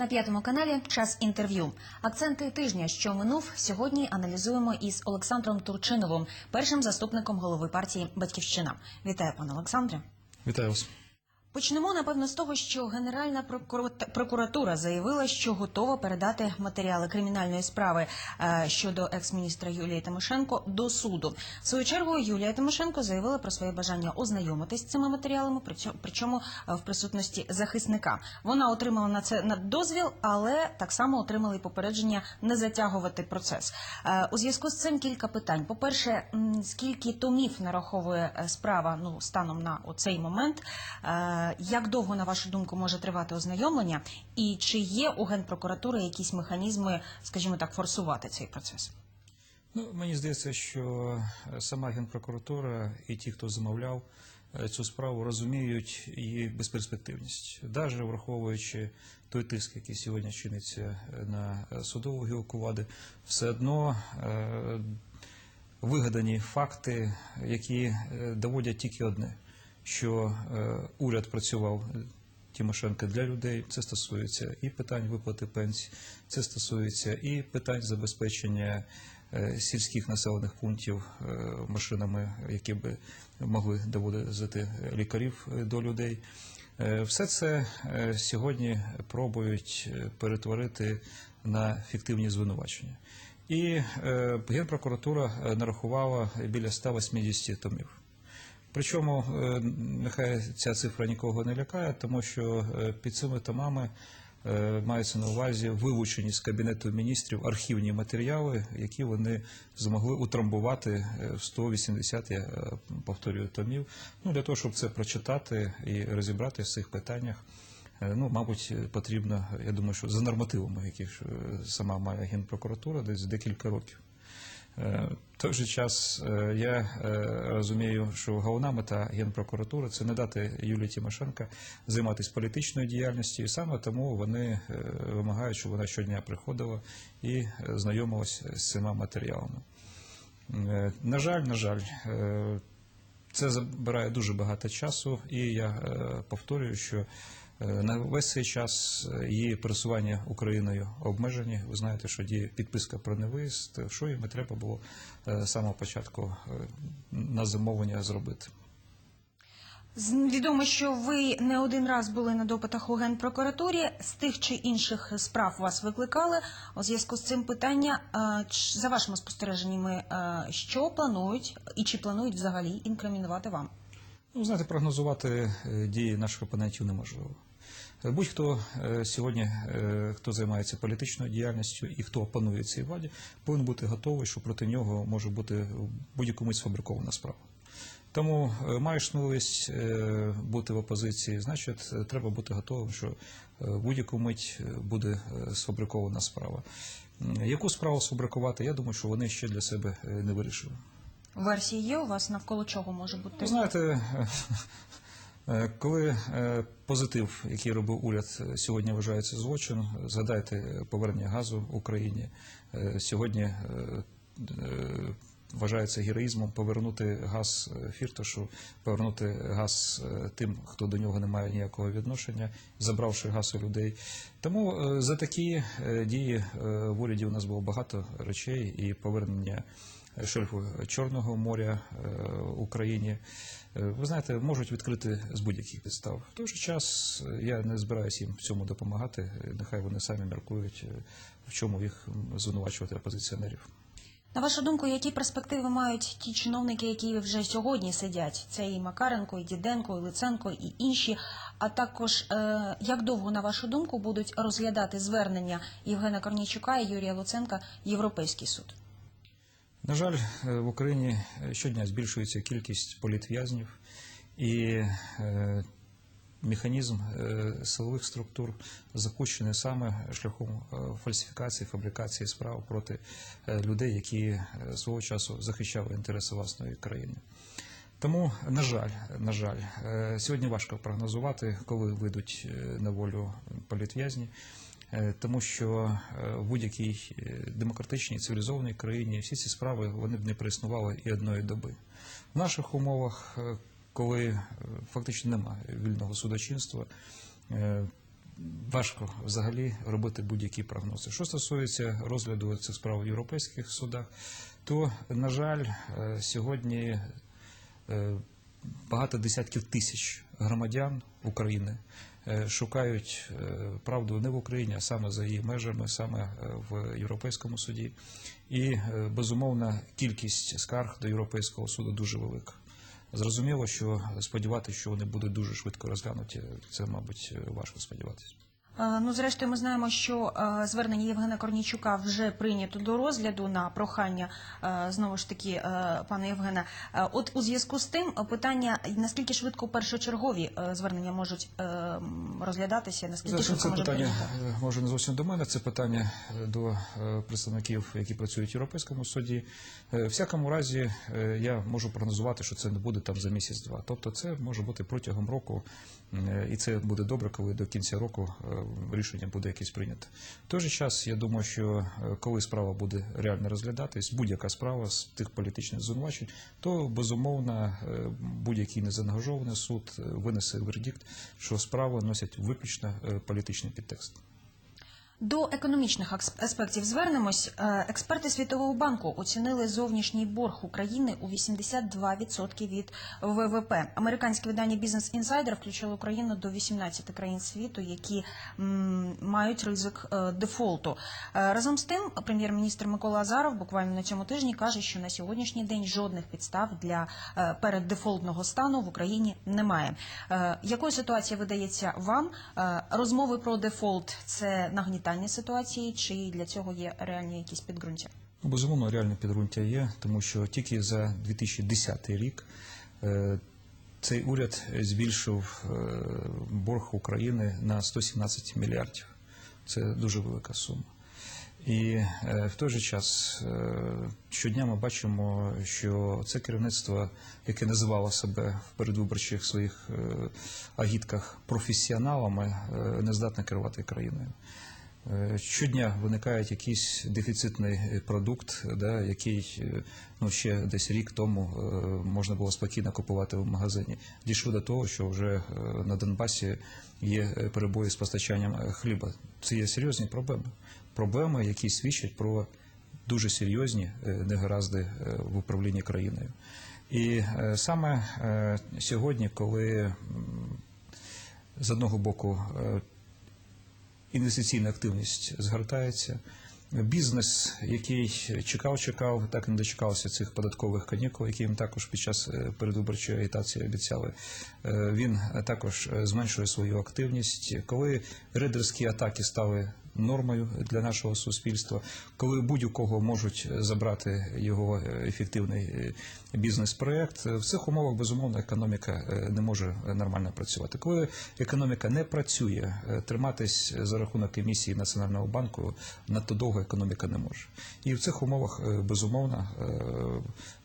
На п'ятому каналі час інтерв'ю. Акценти тижня, що минув, сьогодні аналізуємо із Олександром Турчиновим, першим заступником голови партії Батьківщина. Вітаю, пане Олександре. Вітаю вас. Почнемо напевно з того, що Генеральна прокуратура заявила, що готова передати матеріали кримінальної справи е, щодо екс-міністра Юлії Тимошенко до суду. В свою чергу Юлія Тимошенко заявила про своє бажання ознайомитись з цими матеріалами, причо- причому е, в присутності захисника. Вона отримала на це дозвіл, але так само отримала і попередження не затягувати процес. Е, У зв'язку з цим кілька питань. По перше, скільки томів нараховує справа ну станом на цей момент? Е, Як довго, на вашу думку, може тривати ознайомлення? І чи є у генпрокуратури якісь механізми, скажімо так, форсувати цей процес? Ну, мені здається, що е, сама генпрокуратура і ті, хто замовляв е, цю справу, розуміють її безперспективність, навіть враховуючи той тиск, який сьогодні чиниться на судову гілку влади, все одно вигадані факти, які доводять тільки одне, що е, уряд працював Тимошенка для людей. Це стосується і питань виплати пенсій, це стосується і питань забезпечення е, сільських населених пунктів е, машинами, які би могли доводити лікарів до людей. Все це сьогодні пробують перетворити на фіктивні звинувачення. І Генпрокуратура нарахувала біля 180 томів. Причому е, нехай ця цифра нікого не лякає, тому що е, під цими томами е, мається на увазі вилучені з кабінету міністрів архівні матеріали, які вони змогли утрамбувати в 180, я повторюю, томів. Ну для того, щоб це прочитати і розібратися в цих питаннях. Ну, мабуть, потрібно, я думаю, що за нормативами, які сама має генпрокуратура, десь декілька років. Е, В той же час е, я е, розумію, що головна мета Генпрокуратури це не дати Юлії Тимошенко займатися політичною діяльністю, і саме тому вони вимагають, щоб вона щодня приходила і знайомилася з цими матеріалами. На жаль, на жаль, це забирає дуже багато часу, і я повторюю, що на весь цей час е, її пересування Україною обмежені. Ви знаєте, що діє підписка про невиїзд, що їм треба було е, з самого початку е, на замовлення зробити. Відомо, що ви не один раз були на допитах у генпрокуратурі. З тих чи інших справ вас викликали. У зв'язку з цим питання е, за вашими спостереженнями, е, що планують і чи планують взагалі інкримінувати вам? Ну, знаєте, прогнозувати е, дії наших опонентів неможливо. Е, Будь-хто е, сьогодні, е, хто займається політичною діяльністю і хто опанує цій владі, повинен бути готовий, що проти нього може бути в будь-якому сфабрикована справа. Тому е, маєш можливість е, бути в опозиції, значить, е, треба бути готовим, що е, будь-яку мить е, буде е, сфабрикована справа. Яку справу сфабрикувати, я думаю, що вони ще для себе е, не вирішили. Версії є у вас навколо чого може бути? Ви знаєте, е, коли е, позитив, який робив уряд, е, сьогодні вважається злочин, згадайте повернення газу Україні. Е, Сьогодні е, е, вважається героїзмом повернути газ е, Фірташу, повернути газ е, тим, хто до нього не має ніякого відношення, забравши газ у людей. Тому е, за такі е, дії е, в уряді у нас було багато речей і повернення шельфу Чорного моря е, Україні. Е, Ви знаєте, можуть відкрити з будь-яких підстав. В той же час е, я не збираюся їм в цьому допомагати. Нехай вони самі міркують, в чому їх звинувачувати опозиціонерів. На вашу думку, які перспективи мають ті чиновники, які вже сьогодні сидять? Це і Макаренко, і Діденко, і Лиценко, і інші. А також як довго, на вашу думку, будуть розглядати звернення Євгена Корнійчука і Юрія Луценка Європейський суд? На жаль, е, в Україні е, щодня збільшується кількість політв'язнів і е, механізм силових структур запущений саме шляхом фальсифікації, фабрикації справ проти людей, які свого часу захищали інтереси власної країни. Тому, на жаль, на жаль, сьогодні важко прогнозувати, коли вийдуть на волю політв'язні. Е, тому що е, в будь-якій е, демократичній цивілізованій країні всі ці справи вони б не проіснували і одної доби. В наших умовах, коли фактично немає вільного судочинства, важко взагалі робити будь-які прогнози. Що стосується розгляду цих справ в європейських судах, то, на жаль, сьогодні багато десятків тисяч громадян України е, шукають е, правду не в Україні, а саме за її межами, саме е, в Європейському суді. І безумовно, кількість скарг до Європейського суду дуже велика. Зрозуміло, що сподіватися, що вони будуть дуже швидко розглянуті, це, мабуть, важко сподіватися. Е, Ну, зрештою, ми знаємо, що е, звернення Євгена Корнійчука вже прийнято до розгляду на прохання е, знову ж таки пана Євгена. От у зв'язку з тим питання наскільки швидко першочергові звернення можуть розглядатися, наскільки швидко це може питання може не зовсім до мене. Це питання до представників, які працюють в Європейському суді. Всякому разі, я можу прогнозувати, що це не буде там за місяць-два. Тобто, це може бути протягом року, і це буде добре, коли до кінця року рішення буде якесь прийнято. В той же час я думаю, що е, коли справа буде реально розглядатись, будь-яка справа з тих політичних звинувачень, то безумовно е, будь-який незаангажований суд е, винесе вердикт, що справи носять виключно політичний підтекст. До економічних аспектів звернемось. Е, Експерти Світового банку оцінили зовнішній борг України у 82% від ВВП. Американське видання Business Insider включило Україну до 18 країн світу, які мають ризик е, дефолту. Е, Разом з тим, прем'єр-міністр Микола Азаров буквально на цьому тижні каже, що на сьогоднішній день жодних підстав для переддефолтного стану в Україні немає. Е, Якою ситуація видається вам? Розмови про дефолт це нагнітання ситуації, чи для цього є реальні якісь підґрунтя? Ну, Безумовно, реальне підґрунтя є, тому що тільки за 2010 рік е, цей уряд збільшив е, борг України на 117 мільярдів. Це дуже велика сума. І е, в той же час щодня ми бачимо, що це керівництво, яке називало себе в передвиборчих своїх агітках професіоналами, не здатне керувати країною. Е, Щодня виникає якийсь дефіцитний е, продукт, да, який е, ну, ще десь рік тому можна було спокійно купувати в магазині. Дійшло до того, що вже на Донбасі є перебої з постачанням хліба. Це є серйозні проблеми. Проблеми, які свідчать про дуже серйозні негаразди в управлінні країною. І саме сьогодні, коли з одного боку інвестиційна активність згортається. Бізнес, який чекав, чекав, так і не дочекався цих податкових канікул, які їм також під час е, передвиборчої агітації обіцяли. е, Він також е, зменшує свою активність. Коли рейдерські атаки стали нормою для нашого суспільства, коли будь-у кого можуть забрати його е, ефективний е, бізнес-проект, в цих умовах безумовно економіка е, не може нормально працювати. Коли економіка не працює, триматись за рахунок емісії Національного банку надто довго економіка не може. І в цих умовах безумовно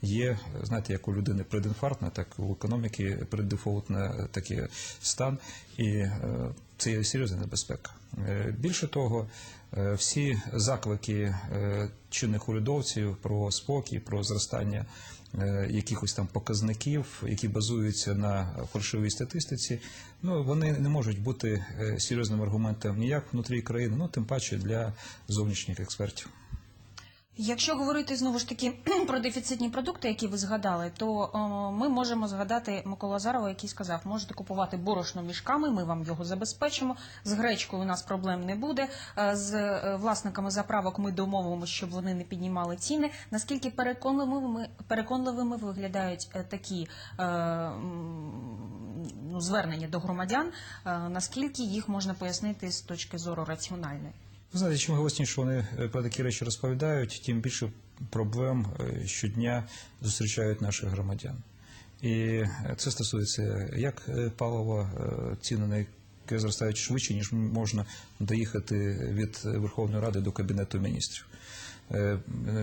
є, знаєте, як у людини предінфарктне, так у економіки преддефолтне такий стан, і це є серйозна небезпека. Е, Більше того, е, всі заклики е, чинних урядовців про спокій, про зростання якихось там показників, які базуються на фальшивій статистиці, ну вони не можуть бути серйозним аргументом ніяк внутрі країни, ну тим паче для зовнішніх експертів. Якщо говорити знову ж таки про дефіцитні продукти, які ви згадали, то о, ми можемо згадати Миколу Азарова, який сказав, можете купувати борошно мішками, ми вам його забезпечимо. З гречкою у нас проблем не буде. Е, З е, власниками заправок ми домовимося, щоб вони не піднімали ціни. Наскільки переконливими переконливими виглядають е, такі е, ну, звернення до громадян? Е, Наскільки їх можна пояснити з точки зору раціональної? Ви знаєте, чим голосніше вони е, про такі речі розповідають, тим більше проблем е, щодня зустрічають наших громадян. І е, це стосується як палива, ціни на яке зростають швидше, ніж можна доїхати від Верховної Ради до Кабінету міністрів.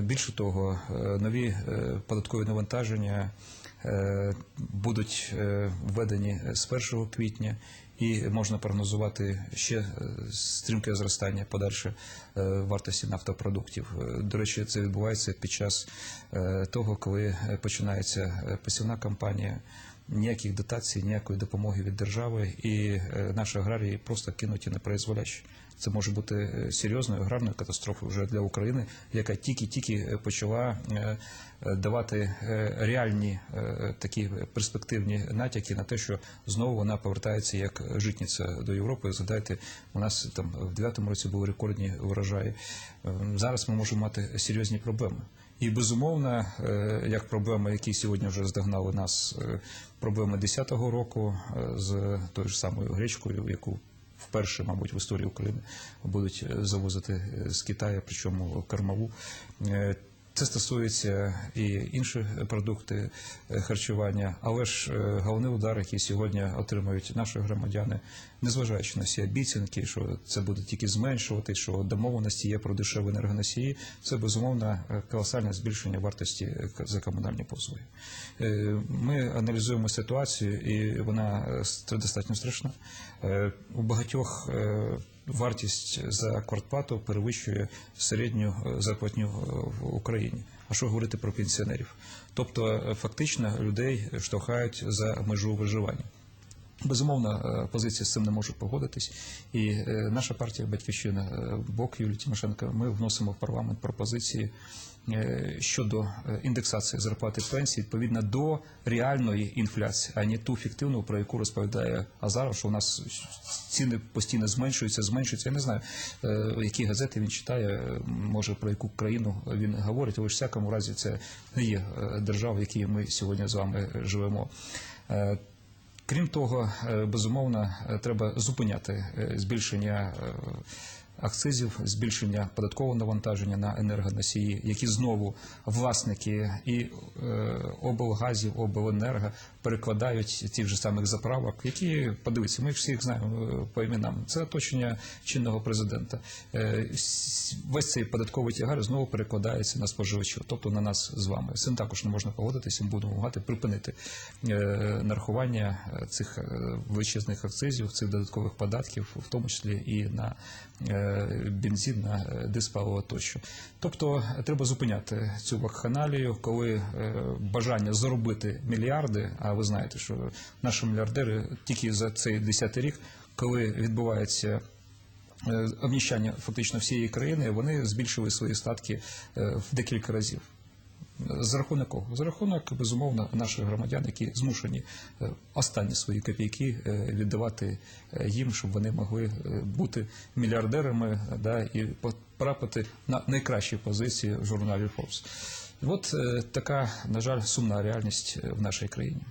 Більше того, нові податкові навантаження будуть е, введені з 1 квітня, і можна прогнозувати ще е, стрімке зростання подальше е, вартості нафтопродуктів. Е, До речі, це відбувається під час е, того, коли е, починається е, посівна кампанія. Ніяких дотацій, ніякої допомоги від держави, і е, наші аграрії просто кинуті на призволяще. Це може бути е, серйозною аграрною катастрофою вже для України, яка тільки-тільки е, почала давати реальні такі перспективні натяки на те, що знову вона повертається як житниця до Європи. Згадайте, у нас там в 9-му році були рекордні врожаї. Е, Зараз ми можемо мати серйозні проблеми. І безумовно, е, як проблеми, які сьогодні вже здогнали нас, е, проблеми 10-го року е, з тою ж самою гречкою, яку вперше, мабуть, в історії України будуть завозити з Китаю, причому кормову. Це стосується і інші продукти е, харчування, але ж е, головний удар, який сьогодні отримують наші громадяни, незважаючи на всі обіцянки, що це буде тільки зменшувати, що домовленості є про дешеві енергоносії, це безумовно е, колосальне збільшення вартості за комунальні послуги. Ми аналізуємо ситуацію, і вона достатньо страшна. У багатьох вартість за квартплату перевищує середню е, зарплатню е, в Україні. А що говорити про пенсіонерів? Тобто, е, фактично людей штовхають за межу виживання. Безумовно, е, опозиція з цим не може погодитись, і е, наша партія Батьківщина, е, блок Юлії Тимошенко, ми вносимо в парламент пропозиції щодо індексації зарплати і пенсій відповідно до реальної інфляції, а не ту фіктивну, про яку розповідає Азаров, що у нас ціни постійно зменшуються, зменшуються. Я не знаю, які газети він читає, може про яку країну він говорить, але ж всякому разі це не є держава, в якій ми сьогодні з вами живемо. Крім того, е, безумовно, е, треба зупиняти е, збільшення акцизів, збільшення податкового навантаження на енергоносії, які знову власники і е, облгазів, обленерго перекладають ті ж самих заправок, які подивіться, ми всіх знаємо е, по іменам. Це оточення чинного президента. Е, Весь цей податковий тягар знову перекладається на споживачів, тобто на нас з вами. З цим також не можна погодитися. Будемо вимагати припинити нарахування цих величезних акцизів, цих додаткових податків, в тому числі і на бензин, на е, диспаливо тощо. Тобто е, треба зупиняти цю вакханалію, коли е, бажання заробити мільярди. А ви знаєте, що наші мільярдери тільки за цей десятий рік, коли відбувається обміщання, обніщання фактично всієї країни, вони збільшили свої статки е, в декілька разів. За рахунок кого? За рахунок, безумовно, наших громадян, які змушені е, останні свої копійки е, віддавати е, їм, щоб вони могли бути мільярдерами да, і потрапити на найкращі позиції в журналі Forbes. От така, на жаль, сумна реальність в нашій країні.